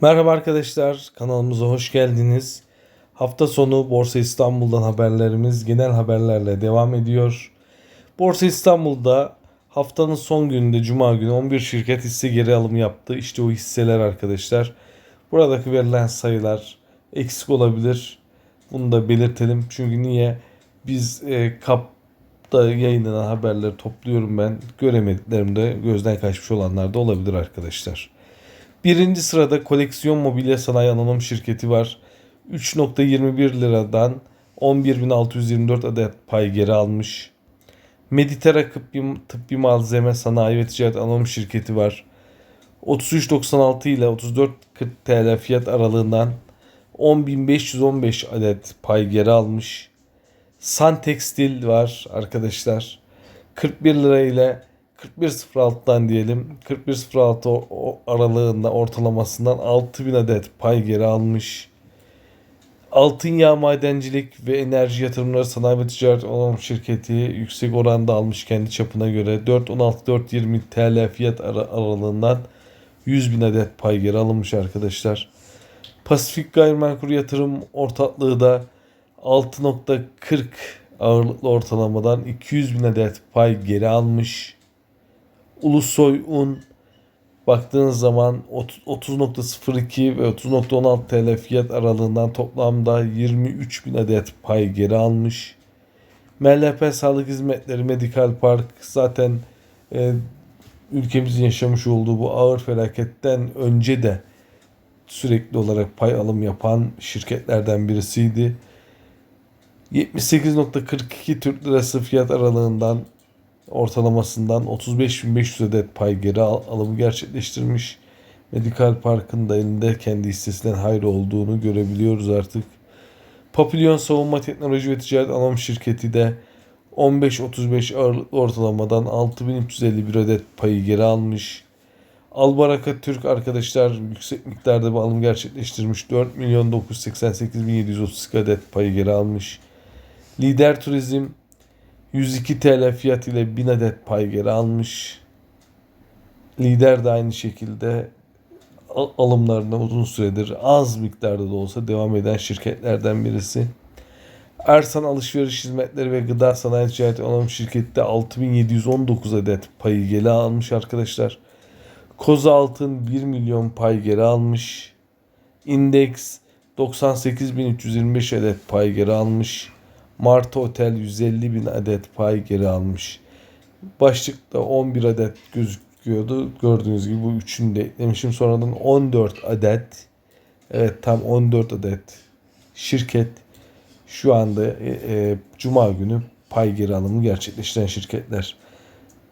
Merhaba arkadaşlar, kanalımıza hoş geldiniz. Hafta sonu Borsa İstanbul'dan haberlerimiz genel haberlerle devam ediyor. Borsa İstanbul'da haftanın son gününde Cuma günü 11 şirket hisse geri alımı yaptı. İşte o hisseler arkadaşlar. Buradaki verilen sayılar eksik olabilir. Bunu da belirtelim. Çünkü niye? Biz e, KAP'ta yayınlanan haberleri topluyorum ben. Göremediklerimde gözden kaçmış olanlar da olabilir arkadaşlar. Birinci sırada koleksiyon mobilya sanayi anonim şirketi var. 3.21 liradan 11.624 adet pay geri almış. Meditera tıbbi, tıbbi malzeme sanayi ve ticaret anonim şirketi var. 33.96 ile 34.40 TL fiyat aralığından 10.515 adet pay geri almış. San Tekstil var arkadaşlar. 41 lira ile 41.06'dan diyelim 41.06 o- o aralığında ortalamasından 6000 adet pay geri almış. Altın Yağ Madencilik ve Enerji Yatırımları Sanayi ve Ticaret Anonim Şirketi yüksek oranda almış kendi çapına göre 4.16-4.20 TL fiyat ara- aralığından 100 bin adet pay geri alınmış arkadaşlar. Pasifik Gayrimenkul Yatırım ortaklığı da 6.40 ağırlıklı ortalamadan 200 bin adet pay geri almış. Ulusoy Un baktığınız zaman ot- 30.02 ve 30.16 TL fiyat aralığından toplamda 23 bin adet pay geri almış. MLP Sağlık Hizmetleri Medikal Park zaten e, ülkemizin yaşamış olduğu bu ağır felaketten önce de sürekli olarak pay alım yapan şirketlerden birisiydi. 78.42 Türk Lirası fiyat aralığından ortalamasından 35.500 adet pay geri al- alımı gerçekleştirmiş. Medikal Park'ın da elinde kendi hissesinden hayır olduğunu görebiliyoruz artık. Papilyon Savunma Teknoloji ve Ticaret Anonim Şirketi de 15.35 ağırlıklı ortalamadan 6351 adet payı geri almış. Albaraka Türk arkadaşlar yüksek miktarda bir alım gerçekleştirmiş. 4 milyon 988 bin 732 adet payı geri almış. Lider Turizm 102 TL fiyat ile 1000 adet pay geri almış. Lider de aynı şekilde al- alımlarına uzun süredir az miktarda da olsa devam eden şirketlerden birisi. Ersan Alışveriş Hizmetleri ve Gıda Sanayi Ticaret Anonim Şirketi de 6719 adet payı geri almış arkadaşlar. Koza Altın 1 milyon pay geri almış. Index 98.325 adet pay geri almış. Martı Otel 150 bin adet pay geri almış. Başlıkta 11 adet gözüküyordu. Gördüğünüz gibi bu üçünü de eklemişim. Sonradan 14 adet evet tam 14 adet şirket şu anda e, e, Cuma günü pay geri alımı gerçekleştiren şirketler.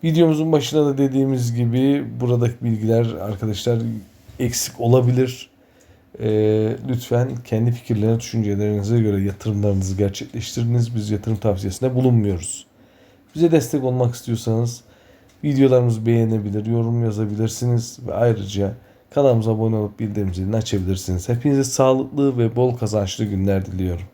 Videomuzun başında da dediğimiz gibi buradaki bilgiler arkadaşlar eksik olabilir. Ee, lütfen kendi fikirlerine, düşüncelerinize göre yatırımlarınızı gerçekleştiriniz. Biz yatırım tavsiyesinde bulunmuyoruz. Bize destek olmak istiyorsanız videolarımızı beğenebilir, yorum yazabilirsiniz ve ayrıca kanalımıza abone olup bildirim zilini açabilirsiniz. Hepinize sağlıklı ve bol kazançlı günler diliyorum.